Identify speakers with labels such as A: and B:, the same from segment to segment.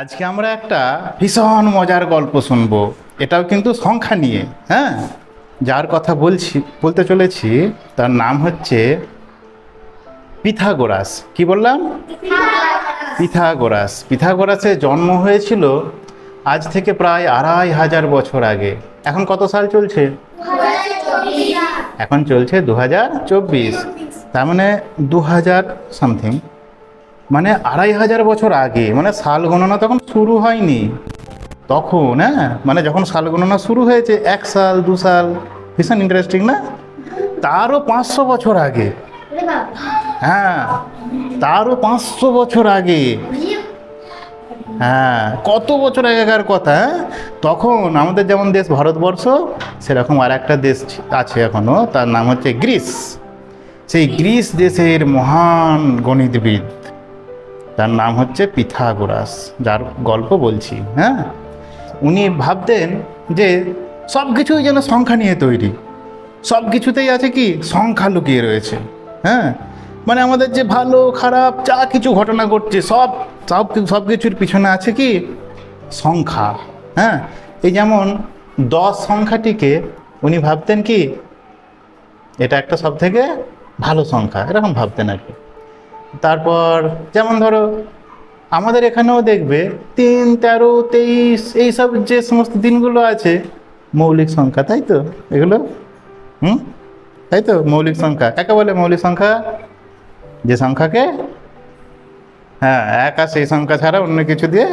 A: আজকে আমরা একটা ভীষণ মজার গল্প শুনব। এটাও কিন্তু সংখ্যা নিয়ে হ্যাঁ? যার কথা বলছি বলতে চলেছি তার নাম হচ্ছে পিথাগোরাস। কি বললাম? পিথাগোরাস। পিথাগোরাসের জন্ম হয়েছিল আজ থেকে প্রায় আড়াই হাজার বছর আগে। এখন কত সাল চলছে? এখন চলছে দু হাজার চব্বিশ। তার মানে দু হাজার সামথিং মানে আড়াই হাজার বছর আগে মানে সাল গণনা তখন শুরু হয়নি। তখন হ্যাঁ? মানে যখন সাল গণনা শুরু হয়েছে এক সাল দু সাল ভীষণ ইন্টারেস্টিং না? তারও পাঁচশো বছর আগে। হ্যাঁ তারও পাঁচশো বছর আগে। হ্যাঁ কত বছর আগেকার কথা হ্যাঁ? তখন আমাদের যেমন দেশ ভারতবর্ষ সেরকম আর একটা দেশ আছে এখনও তার নাম হচ্ছে গ্রিস। সেই গ্রিস দেশের মহান গণিতবিদ তার নাম হচ্ছে পিথাগোরাস, যার গল্প বলছি হ্যাঁ? উনি ভাবতেন যে সব কিছুই যেন সংখ্যা নিয়ে তৈরি। সব কিছুতেই আছে কি? সংখ্যা লুকিয়ে রয়েছে হ্যাঁ? মানে আমাদের যে ভালো, খারাপ, যা কিছু ঘটনা ঘটছে, সব সব সব কিছুর পিছনে আছে কি? সংখ্যা হ্যাঁ? এই যেমন দশ সংখ্যাটিকে উনি ভাবতেন কি? এটা একটা সব থেকে ভালো সংখ্যা, এরকম ভাবতেন আর কি। তারপর যেমন ধরো, আমাদের এখানেও দেখবে তিন, তেরো, তেইশ, এইসব যে সমস্ত দিনগুলো আছে, মৌলিক সংখ্যা, তাই তো? এগুলো? হুম? তাই তো? মৌলিক সংখ্যা। কাকে বলে মৌলিক সংখ্যা? যে সংখ্যাকে? হ্যাঁ এক সেই সংখ্যা ছাড়া অন্য কিছু দিয়ে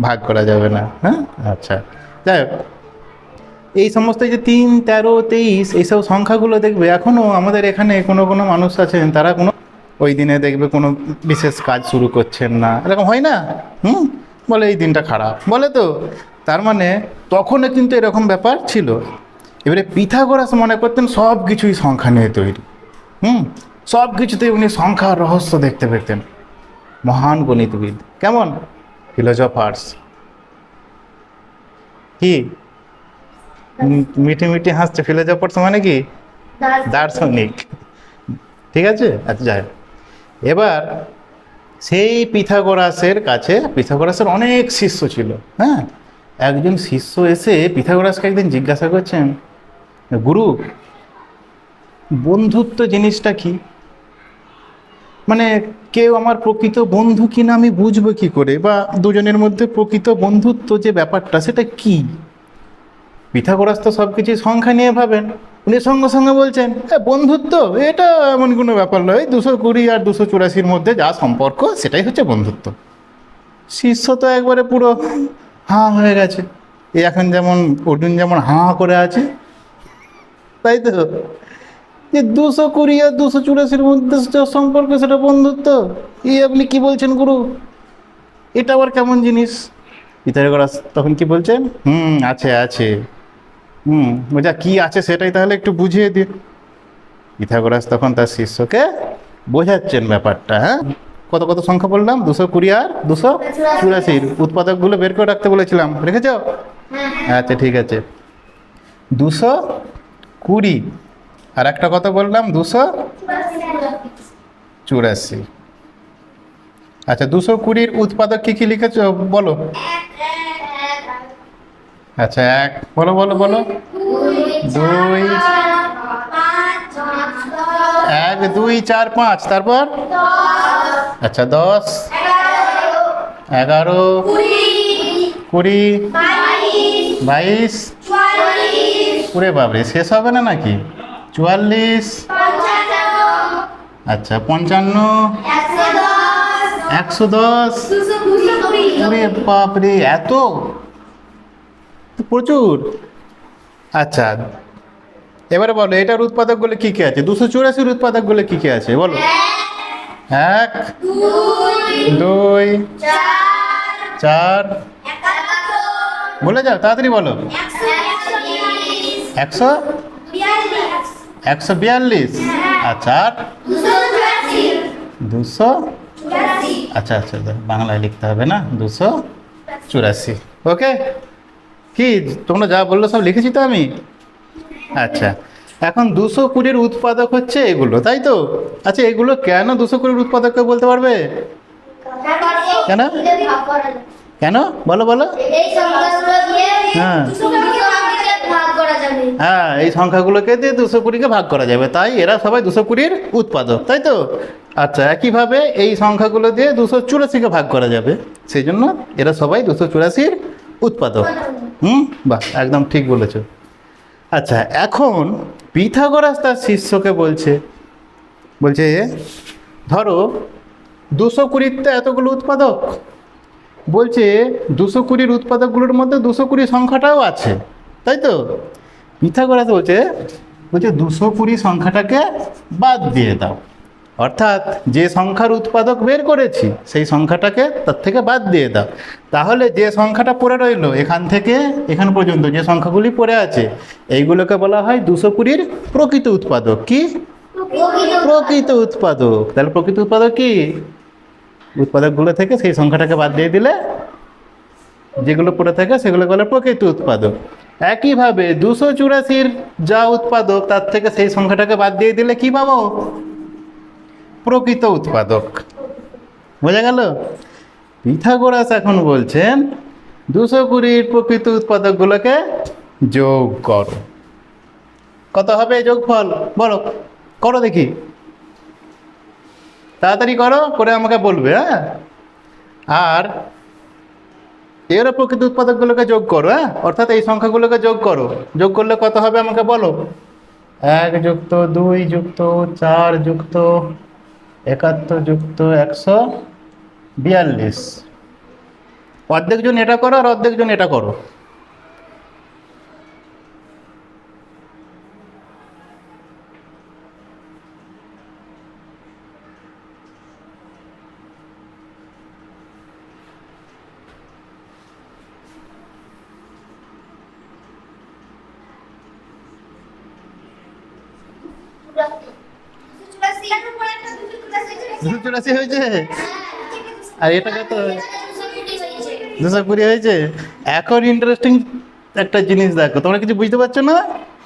A: ভাগ করা যাবে না হ্যাঁ? আচ্ছা যাই হোক। এই সমস্ত যে তিন, তেরো, তেইশ, এইসব সংখ্যাগুলো দেখবে এখনও আমাদের এখানে কোনো কোনো মানুষ আছেন, তারা কোনো ওই দিনে দেখবে কোনো বিশেষ কাজ শুরু করছেন না। এরকম হয় না? হুম? বলে এই দিনটা খারাপ। বলে তো তার মানে তখনও কিন্তু এরকম ব্যাপার ছিল। এবারে পিথাগোরাস মনে করতেন সব কিছুই সংখ্যা নিয়ে তৈরি। হুম? সব কিছুতেই উনি সংখ্যার রহস্য দেখতে পেতেন। মহান গণিতবিদ। কেমন? ফিলোজফার্স। কি? মিঠে মিঠে হাসছে। ফিলোজফার্স মানে কি? দার্শনিক। ঠিক আছে? আচ্ছা যাই। এবার সেই পিথাগোরাসের কাছে, পিথাগোরাসের অনেক শিষ্য ছিল হ্যাঁ? একজন শিষ্য এসে পিথাগোরাসকে একদিন জিজ্ঞাসা করছেন, গুরু, বন্ধুত্ব জিনিসটা কি? মানে কেউ আমার প্রকৃত বন্ধু কিনা আমি বুঝব কি করে? বা দুজনের মধ্যে প্রকৃত বন্ধুত্ব যে ব্যাপারটা, সেটা কি? পিথাগোরাস তো সব কিছু সংখ্যা নিয়ে ভাবেন। উনি সঙ্গে সঙ্গে বলছেন "এ, বন্ধুত্ব এটা এমন কোনো ব্যাপার নয় দুশো কুড়ি আর দুশো চুরাশির মধ্যে যা সম্পর্ক সেটাই হচ্ছে বন্ধুত্ব। শিষ্য তো একবারে পুরো হাঁ হয়ে গেছে। এখন যেমন অর্জুন যেমন হাঁ করে আছে তাই তো? যে দুশো কুড়ি আর দুশো চুরাশির মধ্যে সম্পর্ক সেটা বন্ধুত্ব এই আপনি কি বলছেন গুরু? এটা আবার কেমন জিনিস? পিথাগোরাস তখন কি বলছেন? হুম আছে আছে। হুম বোঝা কি আছে সেটাই তাহলে একটু বুঝিয়ে দিন পিথাগোরাস তখন তার শিষ্যকে বোঝাচ্ছেন ব্যাপারটা হ্যাঁ? কত কত সংখ্যা বললাম? দুশো কুড়ি আর দুশো চুরাশির উৎপাদকগুলো বের করে রাখতে বলেছিলাম, রেখেছ? আচ্ছা ঠিক আছে। দুশো কুড়ি, আর একটা কথা বললাম? দুশো চুরাশি। আচ্ছা দুশো কুড়ির উৎপাদক কী কী লিখেছ? বলো। আচ্ছা এক, বলো বলো বলো। দুই, এক, দুই, চার, পাঁচ, তারপর? আচ্ছা দশ। এগারো। কুড়ি। বাইশ। কুড়ে বাবরে শেষ হবে না নাকি? চুয়াল্লিশ। আচ্ছা পঞ্চান্ন। একশো দশ। আরে বাপরে, এত? প্রচুর। আচ্ছা এবারে বলো, এটার উৎপাদকগুলো কি কি আছে? দুশো চুরাশির উৎপাদকগুলো কি কি আছে? বলো। এক, দুই, চার, বলে যাও, তাড়াতাড়ি বলো। একশো? একশো বিয়াল্লিশ। আচ্ছা দুশো? আচ্ছা আচ্ছা বাংলায় লিখতে হবে না? দুশো চুরাশি। ওকে? কি, তোমরা যা বলল সব লিখেছি তো আমি? আচ্ছা এখন দুশো কুড়ির উৎপাদক হচ্ছে এগুলো, তাই তো? আচ্ছা এগুলো কেন দুশো কুড়ির উৎপাদককে বলতে পারবে? কেন? কেন? বলো বলো। হ্যাঁ। হ্যাঁ এই সংখ্যাগুলোকে দিয়ে দুশো কুড়িকে ভাগ করা যাবে, তাই এরা সবাই দুশো কুড়ির উৎপাদক, তাই তো? আচ্ছা একইভাবে এই সংখ্যাগুলো দিয়ে দুশো চুরাশিকে ভাগ করা যাবে, সেই জন্য এরা সবাই দুশো চুরাশির উৎপাদক। হুম? বাহ, একদম ঠিক বলেছ। আচ্ছা এখন পিথাগোরাস তার শিষ্যকে বলছে বলছে, ধরো দুশো কুড়ির তো এতগুলো উৎপাদক। বলছে, দুশো কুড়ির উৎপাদকগুলোর মধ্যে দুশো কুড়ি সংখ্যাটাও আছে, তাই তো? পিথাগোরাস বলছে বলছে, দুশো কুড়ি সংখ্যাটাকে বাদ দিয়ে দাও। অর্থাৎ যে সংখ্যার উৎপাদক বের করেছি, সেই সংখ্যাটাকে তার থেকে বাদ দিয়ে দাও। তাহলে যে সংখ্যাটা পড়ে রইল, এখান থেকে, এখান পর্যন্ত যে সংখ্যাগুলি পড়ে আছে, এইগুলোকে বলা হয় দুশো কুড়ির প্রকৃত উৎপাদক। কি? প্রকৃত উৎপাদক। তাহলে প্রকৃত উৎপাদক কি? উৎপাদকগুলো থেকে সেই সংখ্যাটাকে বাদ দিয়ে দিলে, যেগুলো পড়ে থাকে সেগুলো বলে প্রকৃত উৎপাদক। একইভাবে দুশো চুরাশির যা উৎপাদক, তার থেকে সেই সংখ্যাটাকে বাদ দিয়ে দিলে কি পাবো? প্রকৃত উৎপাদক। বোঝা গেল? পিথাগোরাস এখন বলছেন, দুশো কুড়ির প্রকৃত উৎপাদকগুলোকে যোগ করো। কত হবে যোগফল? বলো, করো দেখি। তাড়াতাড়ি করো, করে আমাকে বলবে হ্যাঁ? আর এরও প্রকৃত উৎপাদকগুলোকে যোগ করো হ্যাঁ? অর্থাৎ এই সংখ্যাগুলোকে যোগ করো। যোগ করলে কত হবে আমাকে বলো? এক যুক্ত দুই যুক্ত চার যুক্ত একাত্তর যুক্ত একশো বিয়াল্লিশ। অর্ধেকজন এটা করো আর অর্ধেকজন এটা করো। দুশো চুরাশি হয়েছে? আর এটা কত? দুশো কুড়ি হয়েছে? এখন ইন্টারেস্টিং একটা জিনিস দেখো। তোমরা কিছু বুঝতে পারছ না?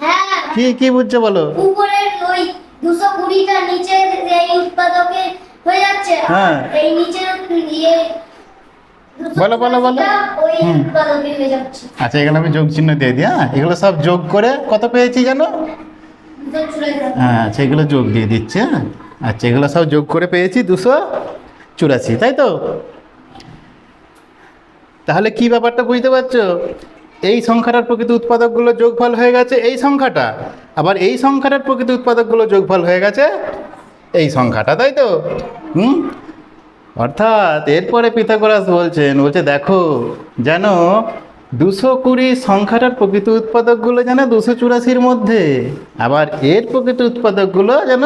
B: হ্যাঁ।
A: কি কি বুঝছ বলো?
B: উপরের ওই দুশো কুড়িটা নিচে এই উৎপাদকে হয়ে যাচ্ছে
A: হ্যাঁ।
B: এই নিচের ইয়ে
A: বলো, বলো, বলো। আচ্ছা এখানে আমি যোগ চিহ্ন দিয়ে দিই হ্যাঁ? এগুলো সব যোগ করে কত পেয়েছি জানো? হ্যাঁ এগুলো যোগ দিয়ে দিচ্ছে হ্যাঁ? আচ্ছা এগুলো সব যোগ করে পেয়েছি দুশো চুরাশি, তাই তো? তাহলে কি ব্যাপারটা বুঝতে পারছ? এই সংখ্যাটার প্রকৃত উৎপাদকগুলো যোগফল হয়ে গেছে এই সংখ্যাটা, আবার এই সংখ্যাটার প্রকৃত উৎপাদকগুলো যোগফল হয়ে গেছে এই সংখ্যাটা, তাই তো? হুম? অর্থাৎ এরপরে পিথাগোরাস বলছেন, বলছে দেখো, যেন দুশো কুড়ি সংখ্যাটার প্রকৃত উৎপাদকগুলো যেন দুশো চুরাশির মধ্যে, আবার এর প্রকৃত উৎপাদকগুলো যেন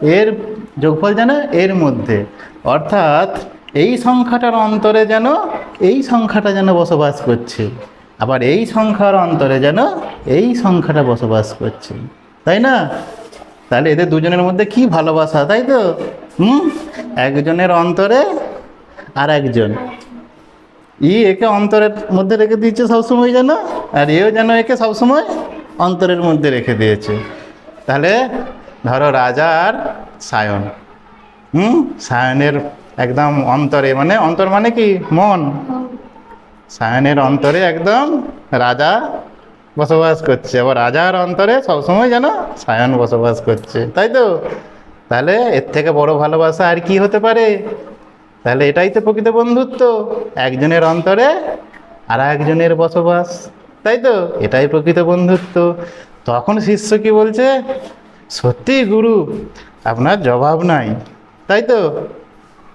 A: এর যোগফল যেন এর মধ্যে। অর্থাৎ এই সংখ্যাটার অন্তরে যেন, এই সংখ্যাটা যেন বসবাস করছে। আবার এই সংখ্যার অন্তরে যেন এই সংখ্যাটা বসবাস করছে। তাই না? তাহলে এদের দুজনের মধ্যে কি ভালোবাসা, তাই তো? হুম? একজনের অন্তরে আর একজন। ই একে অন্তরের মধ্যে রেখে দিয়েছে সবসময় যেন, আর এও যেন একে সবসময় অন্তরের মধ্যে রেখে দিয়েছে। তাহলে ধরো রাজার সায়ন। হুম? সায়নের একদম অন্তরে মানে অন্তর মানে কি? মন। সায়নের অন্তরে একদম রাজা বসবাস করছে। আবার রাজার অন্তরে সবসময় যেন সায়ন বসবাস করছে। তাই তো? তাহলে এর থেকে বড় ভালোবাসা আর কি হতে পারে? তাহলে এটাই তো প্রকৃত বন্ধুত্ব। একজনের অন্তরে আর একজনের বসবাস। তাই তো? এটাই প্রকৃত বন্ধুত্ব। তখন শিষ্য কি বলছে? সত্যি গুরু, আপনার জবাব নাই। তাই তো?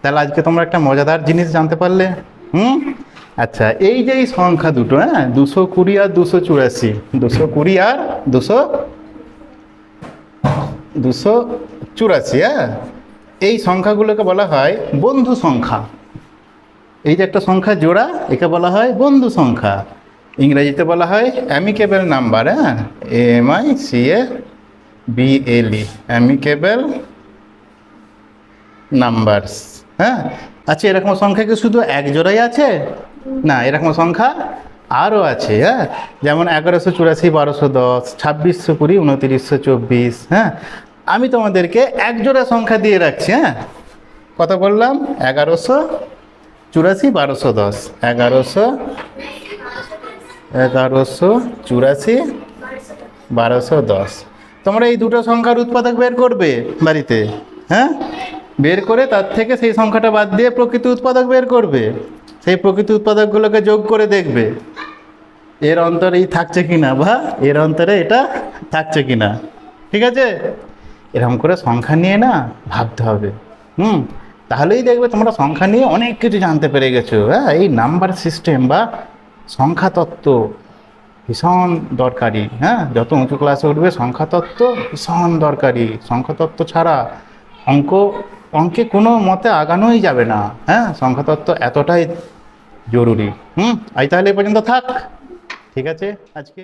A: তাহলে আজকে তোমরা একটা মজাদার জিনিস জানতে পারলে। হুম? আচ্ছা এই যে এই সংখ্যা দুটো হ্যাঁ? দুশো কুড়ি আর দুশো চুরাশি। দুশো কুড়ি আর দুশো দুশো চুরাশি হ্যাঁ? এই সংখ্যাগুলোকে বলা হয় বন্ধু সংখ্যা। এই যে একটা সংখ্যা জোড়া, একে বলা হয় বন্ধু সংখ্যা। ইংরেজিতে বলা হয় অ্যামিকেবল নাম্বার হ্যাঁ? M I C A B L E amicable numbers হ্যাঁ? আচ্ছা এরকম সংখ্যা কি শুধু এক জোড়াই আছে? না, এরকম সংখ্যা আরও আছে হ্যাঁ? যেমন এগারোশো চুরাশি, বারোশো দশ, ছাব্বিশশো কুড়ি, উনতিরিশশো চব্বিশ হ্যাঁ? আমি তোমাদেরকে এক জোড়া সংখ্যা দিয়ে রাখছি হ্যাঁ? কত বললাম? এগারোশো চুরাশি, বারোশো দশ। এগারোশো এগারোশো চুরাশি, বারোশো দশ। তোমরা এই দুটো সংখ্যার উৎপাদক বের করবে বাড়িতে হ্যাঁ? বের করে তার থেকে সেই সংখ্যাটা বাদ দিয়ে প্রকৃত উৎপাদক বের করবে। সেই প্রকৃত উৎপাদকগুলোকে যোগ করে দেখবে। এর অন্তরে এই থাকছে কিনা, বা এর অন্তরে এটা থাকছে কিনা। ঠিক আছে? এরকম করে সংখ্যা নিয়ে না ভাবতে হবে। হুম? তাহলেই দেখবে তোমরা সংখ্যা নিয়ে অনেক কিছু জানতে পেরে গেছো। হ্যাঁ এই নাম্বার সিস্টেম বা সংখ্যা তত্ত্ব ভীষণ দরকারি হ্যাঁ? যত উঁচু ক্লাসে উঠবে, সংখ্যাতত্ত্ব ভীষণ দরকারি। সংখ্যাতত্ত্ব ছাড়া অঙ্ক, অঙ্কে কোনো মতে আগানোই যাবে না হ্যাঁ? সংখ্যাতত্ত্ব এতটাই জরুরি। হুম? আজ তাহলে এ পর্যন্ত থাক। ঠিক আছে? আজকে